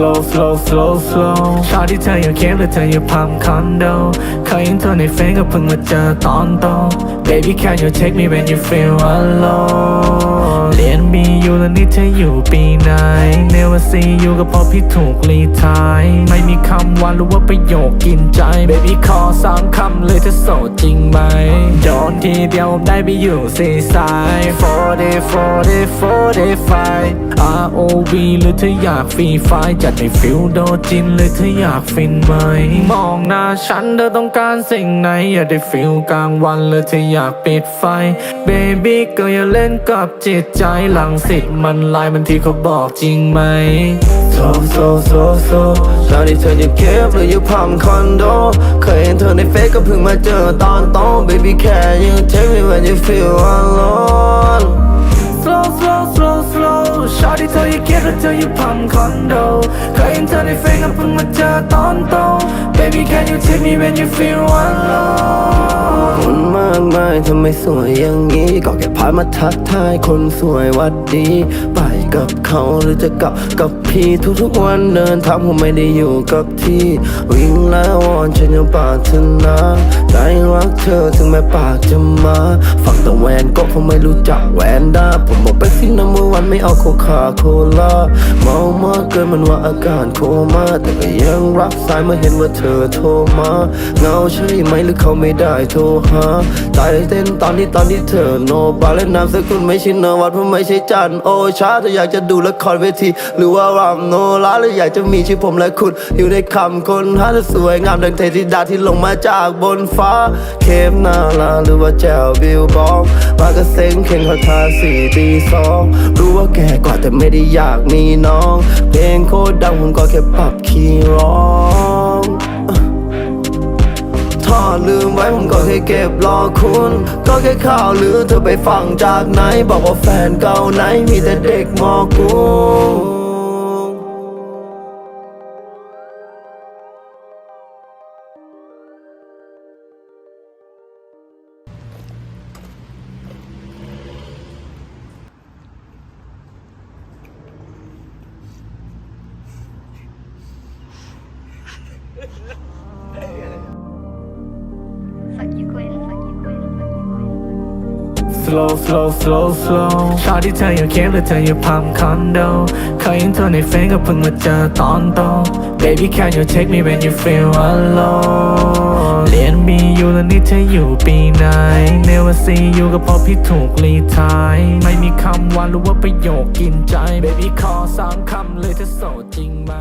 slow slow slow slow ชาที่เธออยู่เคปหรือเธออยู่พัมคอนโดเคยเห็นเธอในเฟซก็เพิ่งมาเจอตอนโต baby can you take me when you feel alone เรียนมีอยู่แล้วนี่เธออยู่ปีไหน never see you ก็เพราะพี่ถูกรีทายไม่มีคำว่าหรือว่าประโยคกินใจ baby ขอสามคำเลยเธอโสดจริงไหมโดน ทีเดียวได้ไปอยู่ซีสาย40 40 45 ROV หรือเธออยากฟรีไฟจัดในฟิลโดจินหรือเธออยากฟินไหม มองหน้าฉันเธอต้องการสิ่งไหน อยากได้ฟิลกลางวันหรือเธออยากปิดไฟ Baby ก็อย่าเล่นกับจิตใจหลังสิทธิ์มันลายมันที่เขาบอกจริงไหม so so so so ชาวที่เธออยู่เคปหรืออยู่พัมคอนโด เคยเห็นเธอในเฟซก็เพิ่งมาเจอตอนโต baby can you take me when you feel alone slow slow slow slow ชาที่เธออยู่เกียรติเธออยู่พัมคอนโด เคยเห็นเธอในเฟซก็เพิ่งมาเจอตอนโต Baby can you take me when you feel alone คนมากมายทำไมสวยอย่างนี้ ก็แค่พายมาทักทายคนสวยวัดดีไป กับเขาหรือจะกลับกับพี่ทุกๆวันเดินทางผมไม่ได้อยู่กับที่ วิ่งแล้วอนฉันยังปรารถนาใจรักเธอถึงแม้ปากจะมาฟังแต่แวนก็คงไม่รู้จักแหวนดาผมบอกไปสิน้ำมือวัน ไม่เอาโคคาโคลาเมามากเกินมันว่าอาการโคม่าแต่ก็ยังรับสายเมื่อเห็นว่าเธอโทรมาเงาใช่ไหมหรือเขาไม่ได้โทรหาใจเต้นตอนที่ตอนที่เธอโนบาและนามสกุลไม่ใช่เนวัดเพราะไม่ใช่จันโอชาถ้าอยากจะดูละครเวที หรือว่ารำโนราหรืออยากจะมีชื่อผมและคุณ อยู่ในคำคนหาจะสวยงามดังเทธิดาที่ลงมาจากบนฟ้า เคปนาลาหรือว่าแจวบิลบองมากระเซ็งเข่งคาทาสีตีสองรู้ว่าแก่กว่าแต่ไม่ได้อยากมีน้อง เพลงโคตรดังผมก็แค่ปรับคีย์ร้องถ้าลืมไว้ผมก็แค่เก็บรอคุณ ก็แค่ข่าวหรือเธอไปฟังจากไหน บอกว่าแฟนเก่าไหนมีแต่เด็กมอกู Quinn. slow slow slow slow ชาที่เธออยู่เคปหรือเธออยู่พัมคอนโดเคยเห็นเธอในเฟซก็เพิ่งมาเจอตอนโต Baby can you take me when you feel alone เรียนมีอยู่แล้วนี่เธออยู่ปีไหน Never see you ก็เพราะพี่ถูกรีไทายไม่มีคำว่าหรือว่าประโยคกินใจ Baby ขอสามคำเลยเธอโสดจริงไหม